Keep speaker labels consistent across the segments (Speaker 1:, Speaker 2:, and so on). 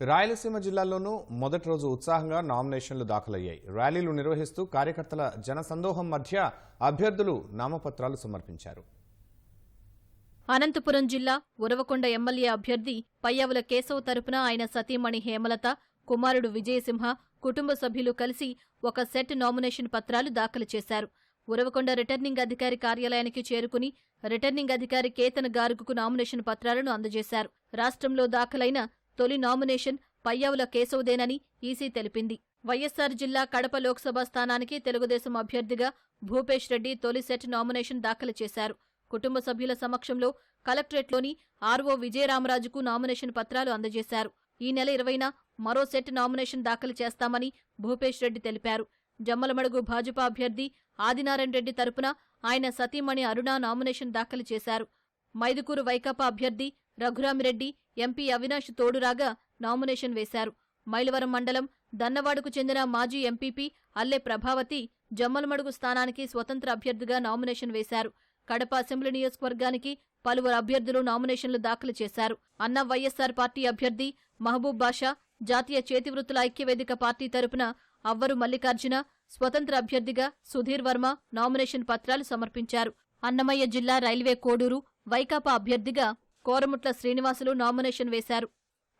Speaker 1: రాయలసీమ జిల్లాల్లోనూ మొదటి రోజు ఉత్సాహంగా నామినేషన్లు దాఖలయ్యాయి. ర్యాలీలు నిర్వహిస్తూ కార్యకర్తల జనసందోహం మధ్య అభ్యర్థులు నామపత్రాలు సమర్పించారు.
Speaker 2: అనంతపురం జిల్లా ఉరవకొండ ఎమ్మెల్యే అభ్యర్థి పయ్యావుల కేశవ్ తరపున ఆయన సతీమణి హేమలత కుమారుడు విజయసింహ కుటుంబ సభ్యులు కలిసి ఒక సెట్ నామినేషన్ పత్రాలు దాఖలు చేశారు. ఉరవకొండ రిటర్నింగ్ అధికారి కార్యాలయానికి చేరుకుని రిటర్నింగ్ అధికారి కేతన్ గార్గుకు నామినేషన్ పత్రాలను అందజేశారు. రాష్ట్రంలో దాఖలైన తొలి నామినేషన్ పయ్యావుల కేశవదేనని ఈసీ తెలిపింది. వైఎస్సార్ జిల్లా కడప లోక్సభ స్థానానికి తెలుగుదేశం అభ్యర్థిగా భూపేష్ రెడ్డి తొలి సెట్ నామినేషన్ దాఖలు చేశారు. కుటుంబ సభ్యుల సమక్షంలో కలెక్టరేట్లోని ఆర్వో విజయరామరాజుకు నామినేషన్ పత్రాలు అందజేశారు. ఈ నెల ఇరవైన మరో సెట్ నామినేషన్ దాఖలు చేస్తామని భూపేష్ రెడ్డి తెలిపారు. జమ్మలమడుగు భాజపా అభ్యర్థి ఆదినారాయణ రెడ్డి తరపున ఆయన సతీమణి అరుణ నామినేషన్ దాఖలు చేశారు. మైదుకూరు వైకాపా అభ్యర్థి రఘురామిరెడ్డి ఎంపీ అవినాష్ తోడురాగా నామినేషన్ వేశారు. మైలవరం మండలం దన్నవాడకు చెందిన మాజీ ఎంపీపీ అల్లె ప్రభావతి జమ్మలమడుగు స్థానానికి స్వతంత్ర అభ్యర్థిగా నామినేషన్ వేశారు. కడప అసెంబ్లీ నియోజకవర్గానికి పలువురు అభ్యర్థులు నామినేషన్లు దాఖలు చేశారు. అన్న వైఎస్సార్ పార్టీ అభ్యర్థి మహబూబ్ బాషా జాతీయ చేతివృత్తుల ఐక్యవేదిక పార్టీ తరపున అవ్వరు మల్లికార్జున స్వతంత్ర అభ్యర్థిగా సుధీర్ వర్మ నామినేషన్ పత్రాలు సమర్పించారు. అన్నమయ్య జిల్లా రైల్వే కోడూరు వైకాపా అభ్యర్థిగా కోరముట్ల శ్రీనివాసులు నామినేషన్ వేశారు.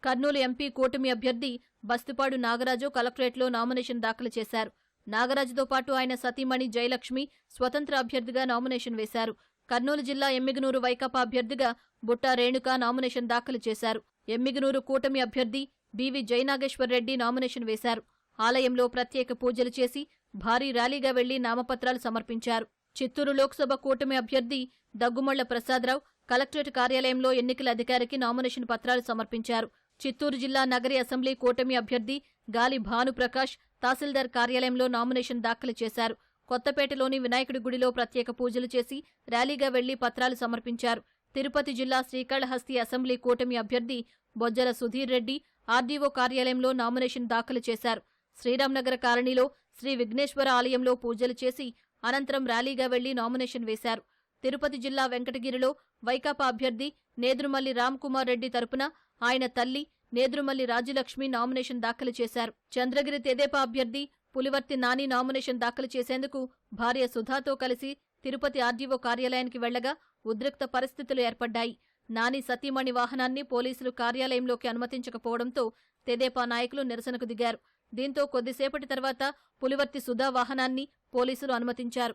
Speaker 2: కర్నూలు ఎంపీ కూటమి అభ్యర్థి బస్తుపాడు నాగరాజు కలెక్టరేట్లో నామినేషన్ దాఖలు చేశారు. నాగరాజుతో పాటు ఆయన సతీమణి జయలక్ష్మి స్వతంత్ర అభ్యర్థిగా నామినేషన్ వేశారు. కర్నూలు జిల్లా ఎమ్మిగనూరు వైకాపా అభ్యర్థిగా బుట్టా రేణుక నామినేషన్ దాఖలు చేశారు. ఎమ్మిగనూరు కూటమి అభ్యర్థి బివి జయనాగేశ్వర్ రెడ్డి నామినేషన్ వేశారు. ఆలయంలో ప్రత్యేక పూజలు చేసి భారీ ర్యాలీగా వెళ్ళి నామపత్రాలు సమర్పించారు. చిత్తూరు లోక్సభ కూటమి అభ్యర్థి దగ్గుమళ్ళ ప్రసాదరావు కలెక్టరేట్ కార్యాలయంలో ఎన్నికల అధికారికి నామినేషన్ పత్రాలు సమర్పించారు. చిత్తూరు జిల్లా నగరి అసెంబ్లీ కూటమి అభ్యర్థి గాలి భానుప్రకాష్ తహసీల్దార్ కార్యాలయంలో నామినేషన్ దాఖలు చేశారు. కొత్తపేటలోని వినాయకుడి గుడిలో ప్రత్యేక పూజలు చేసి ర్యాలీగా వెళ్ళి పత్రాలు సమర్పించారు. తిరుపతి జిల్లా శ్రీకాళహస్తి అసెంబ్లీ కూటమి అభ్యర్థి బొజ్జల సుధీర్ రెడ్డి ఆర్డీఓ కార్యాలయంలో నామినేషన్ దాఖలు చేశారు. శ్రీరాంనగర్ కాలనీలో శ్రీ విఘ్నేశ్వర ఆలయంలో పూజలు చేసి అనంతరం ర్యాలీగా వెళ్ళి నామినేషన్ వేశారు. తిరుపతి జిల్లా వెంకటగిరిలో వైకాపా అభ్యర్థి నేదురుమల్లి రామ్కుమార్ రెడ్డి తరపున ఆయన తల్లి నేదురుమల్లి రాజ్యలక్ష్మి నామినేషన్ దాఖలు చేశారు. చంద్రగిరి తెదేపా అభ్యర్థి పులివర్తి నాని నామినేషన్ దాఖలు చేసేందుకు భార్య సుధాతో కలిసి తిరుపతి ఆర్డీఓ కార్యాలయానికి వెళ్ళగా ఉద్రిక్త పరిస్థితులు ఏర్పడ్డాయి. నాని సతీమణి వాహనాన్ని పోలీసులు కార్యాలయంలోకి అనుమతించకపోవడంతో తెదేపా నాయకులు నిరసనకు దిగారు. దీంతో కొద్దిసేపటి తర్వాత పులివర్తి సుధా వాహనాన్ని పోలీసులు అనుమతించారు.